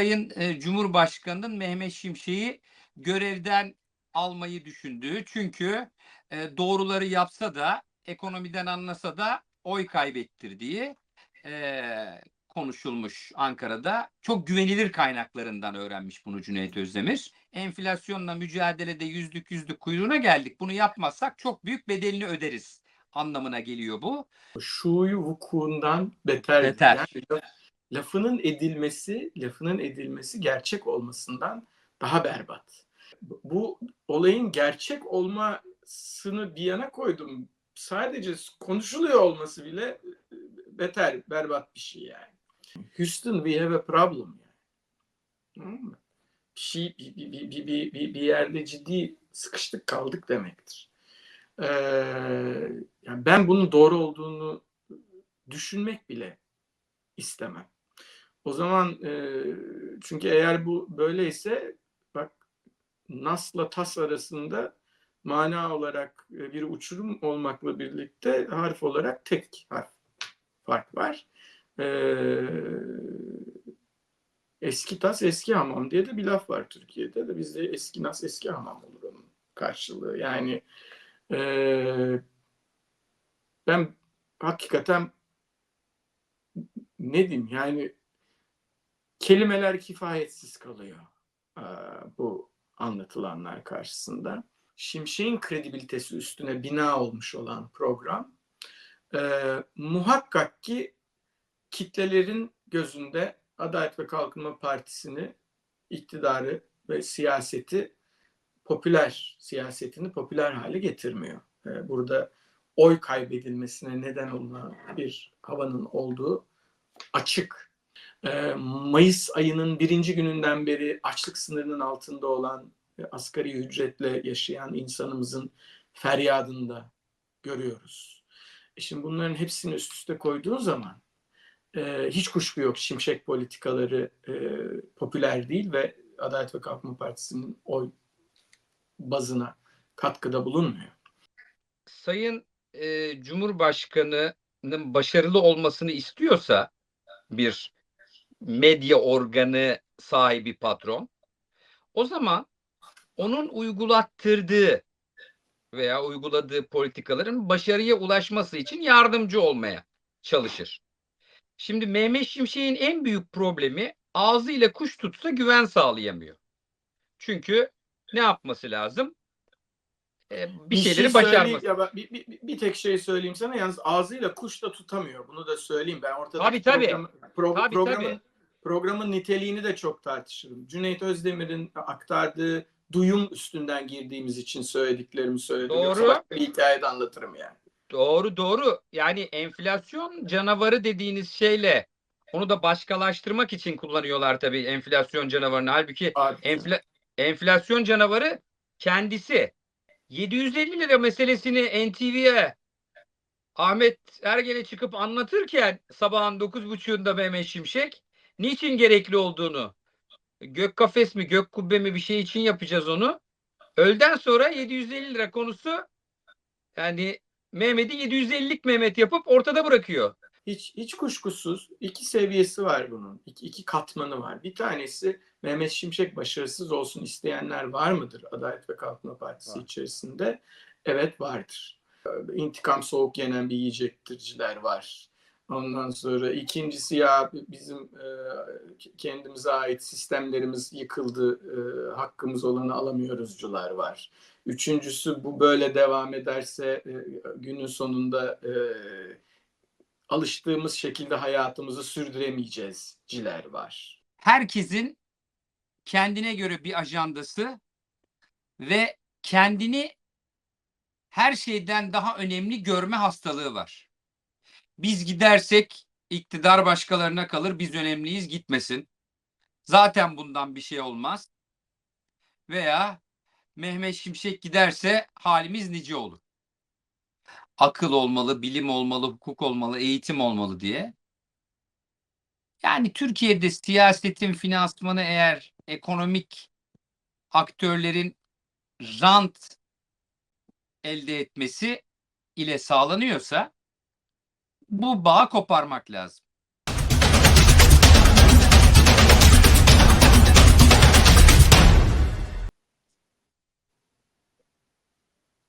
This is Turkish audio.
Sayın e, Cumhurbaşkanı'nın Mehmet Şimşek'i görevden almayı düşündüğü. Çünkü e, doğruları yapsa da ekonomiden anlasa da oy kaybettirdiği e, konuşulmuş Ankara'da. Çok güvenilir kaynaklarından öğrenmiş bunu Cüneyt Özdemir. Enflasyonla mücadelede yüzlük yüzlük kuyruğuna geldik. Bunu yapmazsak çok büyük bedelini öderiz anlamına geliyor bu. şuyu vukuundan beter. Beter. Yani lafının edilmesi, lafının edilmesi gerçek olmasından daha berbat. Bu- olayın gerçek olmasını bir yana koydum. Sadece konuşuluyor olması bile e, beter, berbat bir şey yani. Houston we have a problem yani. Bir şey bir, bir, bir, bir- bir yerde ciddi sıkıştık kaldık demektir. Ee, yani ben bunun doğru olduğunu düşünmek bile istemem. O zaman e, çünkü eğer bu böyleyse bak Nas'la Tas arasında mana olarak e, bir uçurum olmakla birlikte harf olarak tek harf fark var. Ee, eski tas eski hamam diye de bir laf var Türkiye'de de bizde eski nas eski hamam olur onun karşılığı. Yani ee, ben hakikaten ne diyeyim yani kelimeler kifayetsiz kalıyor bu anlatılanlar karşısında. Şimşek'in kredibilitesi üstüne bina olmuş olan program muhakkak ki kitlelerin gözünde Adalet ve Kalkınma Partisi'ni, iktidarı ve siyaseti popüler siyasetini popüler hale getirmiyor. Burada oy kaybedilmesine neden olan bir havanın olduğu açık. Mayıs ayının birinci gününden beri açlık sınırının altında olan asgari ücretle yaşayan insanımızın feryadını da görüyoruz. E Şimdi bunların hepsini üst üste koyduğun zaman hiç kuşku yok şimşek politikaları popüler değil ve Adalet ve Kalkınma Partisi'nin oy bazına katkıda bulunmuyor. Sayın e, Cumhurbaşkanı'nın başarılı olmasını istiyorsa bir medya organı sahibi patron o zaman onun uygulattırdığı veya uyguladığı politikaların başarıya ulaşması için yardımcı olmaya çalışır. Şimdi Mehmet Şimşek'in en büyük problemi ağzıyla kuş tutsa güven sağlayamıyor. Çünkü ne yapması lazım? Ee, bir, şeyleri şey başarması. ya bir, bir, bir tek şey söyleyeyim sana. Yalnız ağzıyla kuş da tutamıyor. Bunu da söyleyeyim. Ben ortada Tabii, tabii. program- pro- Tabii, programın, tabii. Programın niteliğini de çok tartışırım. Cüneyt Özdemir'in aktardığı duyum üstünden girdiğimiz için söylediklerimi söyledim. Yoksa Doğru. başka bir hikayede anlatırım yani. Doğru doğru. Yani enflasyon canavarı dediğiniz şeyle onu da başkalaştırmak için kullanıyorlar tabii enflasyon canavarını. Halbuki enfla- enflasyon canavarı kendisi. 750 lira meselesini NTV'ye Ahmet Ergen'e çıkıp anlatırken sabahın 9.30'unda Mehmet Şimşek niçin gerekli olduğunu gök kafes mi gök kubbe mi bir şey için yapacağız onu. Öğleden sonra 750 lira konusu yani Mehmet'i 750'lik Mehmet yapıp ortada bırakıyor. Hiç hiç kuşkusuz iki seviyesi var bunun. İki, iki katmanı var. Bir tanesi Mehmet Şimşek başarısız olsun isteyenler var mıdır Adalet ve Kalkınma Partisi Var. içerisinde? Evet vardır. İntikam soğuk yenen bir yiyecektirciler var. Ondan sonra ikincisi ya bizim e, kendimize ait sistemlerimiz yıkıldı, e, hakkımız olanı alamıyoruzcular var. Üçüncüsü bu böyle devam ederse e, günün sonunda e, alıştığımız şekilde hayatımızı sürdüremeyeceğizciler var. Herkesin kendine göre bir ajandası ve kendini her şeyden daha önemli görme hastalığı var. Biz gidersek iktidar başkalarına kalır, biz önemliyiz gitmesin. Zaten bundan bir şey olmaz. Veya Mehmet Şimşek giderse halimiz nice olur. Akıl olmalı, bilim olmalı, hukuk olmalı, eğitim olmalı diye. Yani Türkiye'de siyasetin finansmanı eğer ekonomik aktörlerin rant elde etmesi ile sağlanıyorsa bu bağı koparmak lazım.